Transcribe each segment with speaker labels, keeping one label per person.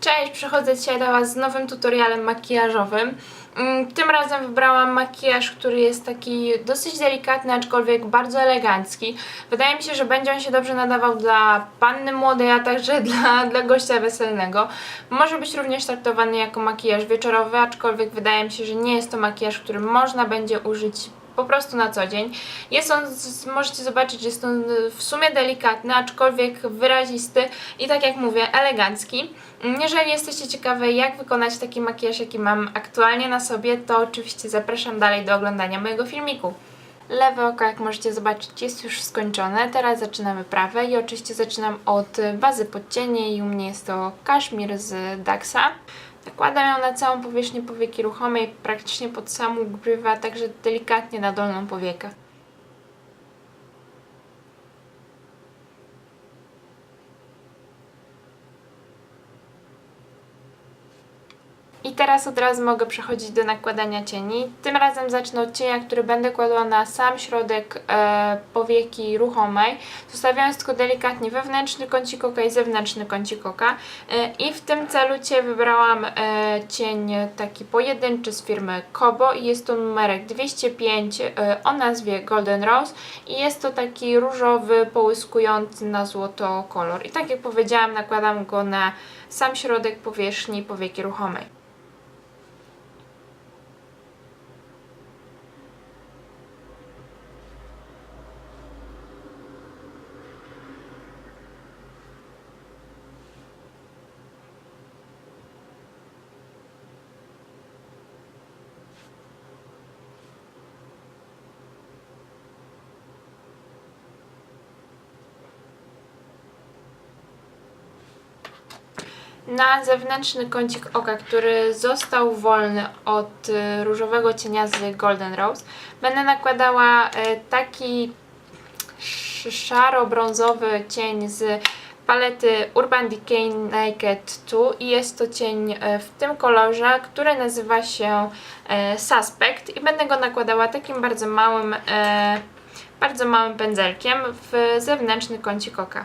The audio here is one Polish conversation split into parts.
Speaker 1: Cześć, przychodzę dzisiaj do Was z nowym tutorialem makijażowym. Mm, Tym razem wybrałam makijaż, który jest taki dosyć delikatny, aczkolwiek bardzo elegancki. Wydaje mi się, że będzie on się dobrze nadawał dla panny młodej, a także dla, dla gościa weselnego. Może być również traktowany jako makijaż wieczorowy, aczkolwiek wydaje mi się, że nie jest to makijaż, który można będzie użyć po prostu na co dzień. Jest on, możecie zobaczyć, jest on y, w sumie delikatny, aczkolwiek wyrazisty i tak jak mówię, elegancki. Mm, Jeżeli jesteście ciekawe, jak wykonać taki makijaż, jaki mam aktualnie na sobie, to oczywiście zapraszam dalej do oglądania mojego filmiku. Lewe oko, jak możecie zobaczyć, jest już skończone. Teraz zaczynamy prawe i oczywiście zaczynam od bazy pod cienie i u mnie jest to kaszmir z Daxa. Nakładam ją na całą powierzchnię powieki ruchomej, praktycznie pod samą grywę, a także delikatnie na dolną powiekę. I teraz od razu mogę przechodzić do nakładania cieni. Tym razem zacznę od cienia, który będę kładła na sam środek e, powieki ruchomej, zostawiając tylko delikatnie wewnętrzny kącik oka i zewnętrzny kącik oka. E, I w tym celu Cię wybrałam e, cień taki pojedynczy z firmy Kobo i jest to numerek 205 e, o nazwie Golden Rose i jest to taki różowy, połyskujący na złoto kolor. I tak jak powiedziałam, nakładam go na sam środek powierzchni powieki ruchomej. Na zewnętrzny kącik oka, który został wolny od y, różowego cienia z Golden Rose, będę nakładała y, taki sz- szaro-brązowy cień z palety Urban Decay Naked 2 i jest to cień y, w tym kolorze, który nazywa się Suspect i będę go nakładała takim bardzo małym, bardzo małym pędzelkiem w zewnętrzny kącik oka.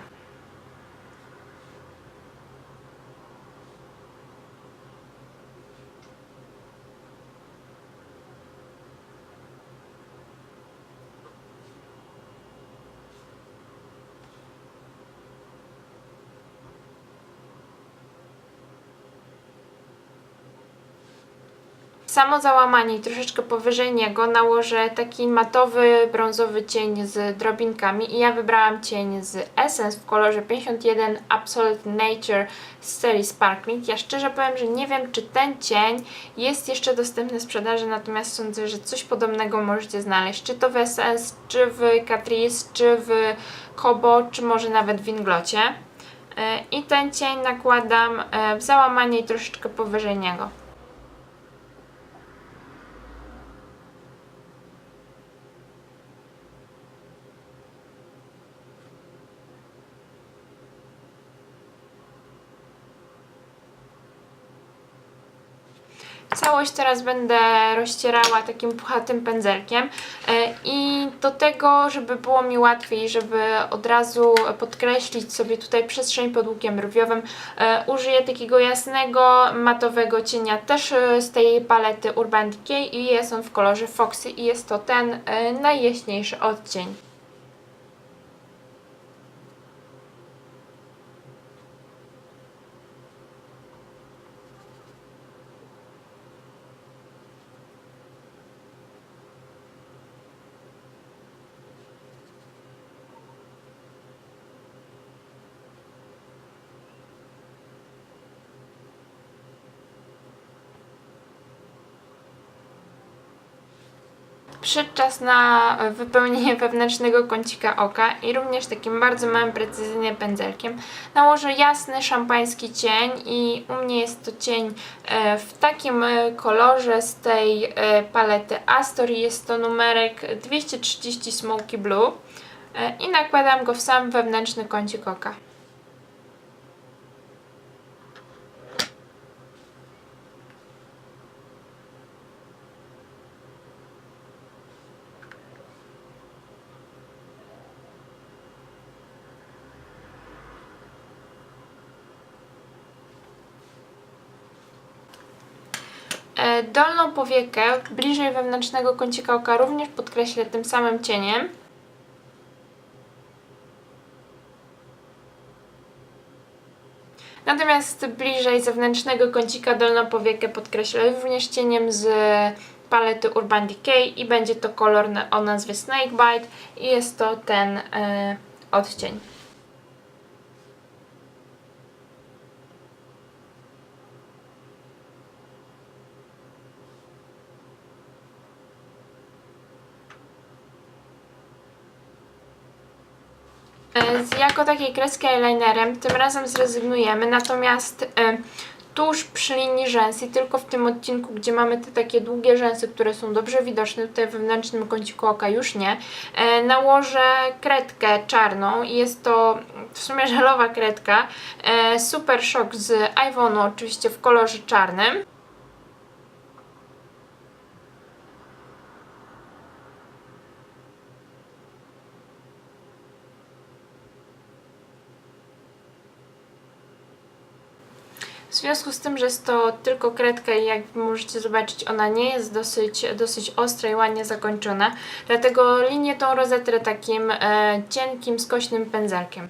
Speaker 1: Samo załamanie i troszeczkę powyżej niego nałożę taki matowy, brązowy cień z drobinkami i ja wybrałam cień z Essence w kolorze 51 Absolute Nature z serii Sparkling. Ja szczerze powiem, że nie wiem, czy ten cień jest jeszcze dostępny w sprzedaży, natomiast sądzę, że coś podobnego możecie znaleźć, czy to w Essence, czy w Catrice, czy w Kobo, czy może nawet w Inglocie. E, I ten cień nakładam e, w załamanie i troszeczkę powyżej niego. Całość teraz będę rozcierała takim puchatym pędzelkiem E, i do tego, żeby było mi łatwiej, żeby od razu podkreślić sobie tutaj przestrzeń pod łukiem brwiowym, e, użyję takiego jasnego, matowego cienia też e, z tej palety Urban Decay i jest on w kolorze Foxy i jest to ten najjaśniejszy odcień. Przyszedł czas na wypełnienie wewnętrznego kącika oka i również takim bardzo małym, precyzyjnym pędzelkiem nałożę jasny szampański cień i u mnie jest to cień e, w takim e, kolorze z tej e, palety Astor jest to numerek 230 Smoky Blue i nakładam go w sam wewnętrzny kącik oka. Dolną powiekę bliżej wewnętrznego kącika oka również podkreślę tym samym cieniem. Natomiast bliżej zewnętrznego kącika dolną powiekę podkreślę również cieniem z palety Urban Decay i będzie to kolor o nazwie Snakebite i jest to ten e, odcień. Z jako takiej kreski eyelinerem tym razem zrezygnujemy, natomiast e, tuż przy linii rzęs i tylko w tym odcinku, gdzie mamy te takie długie rzęsy, które są dobrze widoczne, tutaj wewnętrznym kąciku oka już nie, e, nałożę kredkę czarną i jest to w sumie żelowa kredka, e, Super Shock z Ivonu oczywiście w kolorze czarnym. W związku z tym, że jest to tylko kredka i jak możecie zobaczyć, ona nie jest dosyć, dosyć ostra i ładnie zakończona, dlatego linię tą rozetrę takim e, cienkim, skośnym pędzelkiem.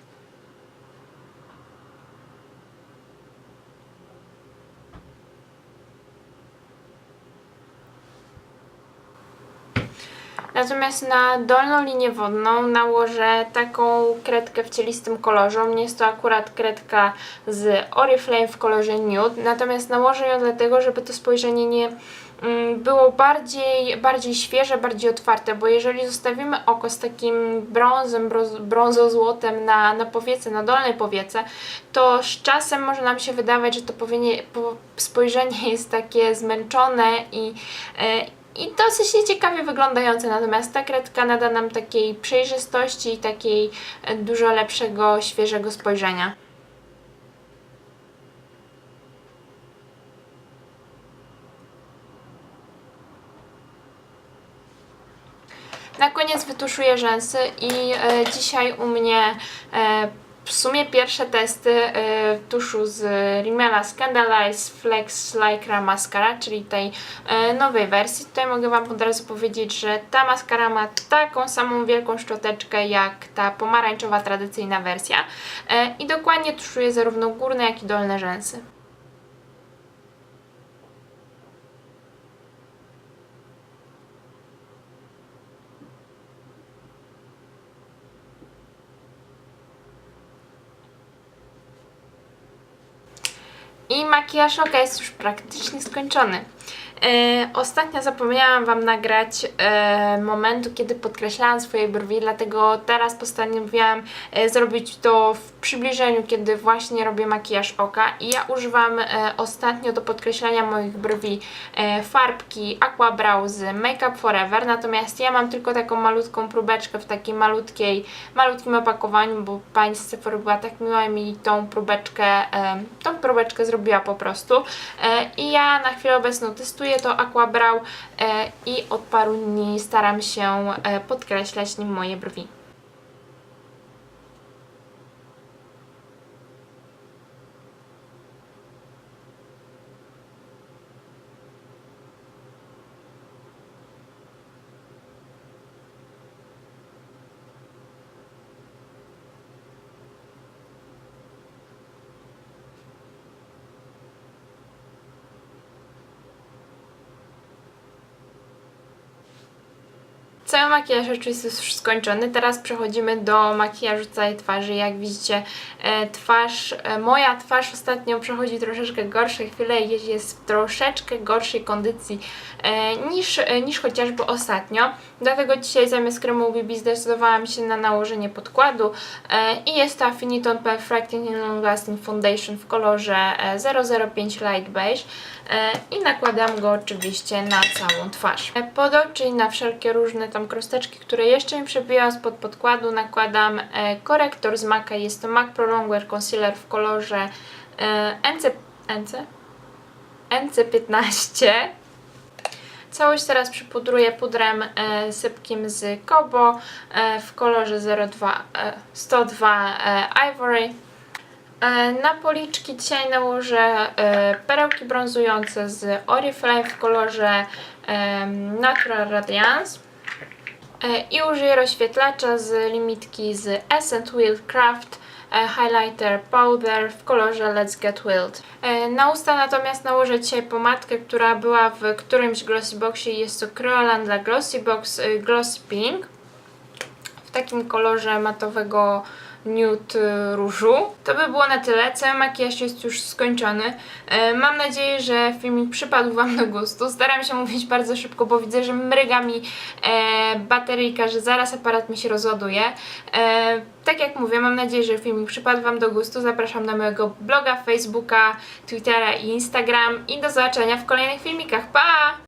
Speaker 1: Natomiast na dolną linię wodną nałożę taką kredkę w cielistym kolorze. U mnie jest to akurat kredka z Oriflame w kolorze nude. Natomiast nałożę ją dlatego, żeby to spojrzenie nie mm, było bardziej, bardziej świeże, bardziej otwarte, bo jeżeli zostawimy oko z takim brązem, brąz- brązo-złotem na, na powiece, na dolnej powiece, to z czasem może nam się wydawać, że to spojrzenie jest takie zmęczone i, e, i dosyć nieciekawie wyglądające, natomiast ta kredka nada nam takiej przejrzystości i takiej e, dużo lepszego, świeżego spojrzenia. Na koniec wytuszuję rzęsy i e, dzisiaj u mnie e, w sumie pierwsze testy e, tuszu z Rimmela Scandalize Flex Lycra Mascara, czyli tej e, nowej wersji. Tutaj mogę Wam od razu powiedzieć, że ta maskara ma taką samą wielką szczoteczkę jak ta pomarańczowa tradycyjna wersja e, i dokładnie tuszuje zarówno górne jak i dolne rzęsy. I makijaż oka jest już praktycznie skończony. E, ostatnio zapomniałam Wam nagrać e, momentu, kiedy podkreślałam swoje brwi, dlatego teraz postanowiłam e, zrobić to w przybliżeniu, kiedy właśnie robię makijaż oka. I ja używam e, ostatnio do podkreślania moich brwi e, farbki Aqua Brow z Make Up Forever, natomiast ja mam tylko taką malutką próbeczkę w takiej malutkiej, malutkim opakowaniu, bo pani z Sephory była tak miła i mi tą próbeczkę, e, tą próbeczkę zrobiła po prostu. E, I ja na chwilę obecną testuję to Aqua e, i od paru dni staram się e, podkreślać nim moje brwi. Cały makijaż oczywiście jest już skończony. Teraz przechodzimy do makijażu całej twarzy. Jak widzicie, e, twarz, e, moja twarz ostatnio przechodzi troszeczkę gorsze chwile i jest w troszeczkę gorszej kondycji e, niż, niż chociażby ostatnio. Dlatego dzisiaj zamiast kremu BB zdecydowałam się na nałożenie podkładu i jest to Affiniton Perfecting Long Lasting Foundation w kolorze e, 005 Light Beige i nakładam go oczywiście na całą twarz. Pod oczy i na wszelkie różne tam krosteczki, które jeszcze mi przebijają spod podkładu nakładam e, korektor z MAC'a, jest to MAC Pro Longwear Concealer w kolorze NC, NC? NC15 Całość teraz przypudruję pudrem e, sypkim z Kobo e, w kolorze 02, e, 102 e, Ivory. Na policzki dzisiaj nałożę perełki brązujące z Oriflame w kolorze Natural Radiance. E, I użyję rozświetlacza z limitki z Essence Wild Craft e, Highlighter Powder w kolorze Let's Get Wild. E, Na usta natomiast nałożę dzisiaj pomadkę, która była w którymś Glossy Boxie. Jest to Creolan dla Glossy Box Glossy Pink w takim kolorze matowego nude y, różu. To by było na tyle. Cały makijaż jest już skończony. E, Mam nadzieję, że filmik przypadł Wam do gustu. Staram się mówić bardzo szybko, bo widzę, że mryga mi e, bateryjka, że zaraz aparat mi się rozładuje. E, tak jak mówię, mam nadzieję, że filmik przypadł Wam do gustu. Zapraszam na mojego bloga, Facebooka, Twittera i Instagram i do zobaczenia w kolejnych filmikach. Pa!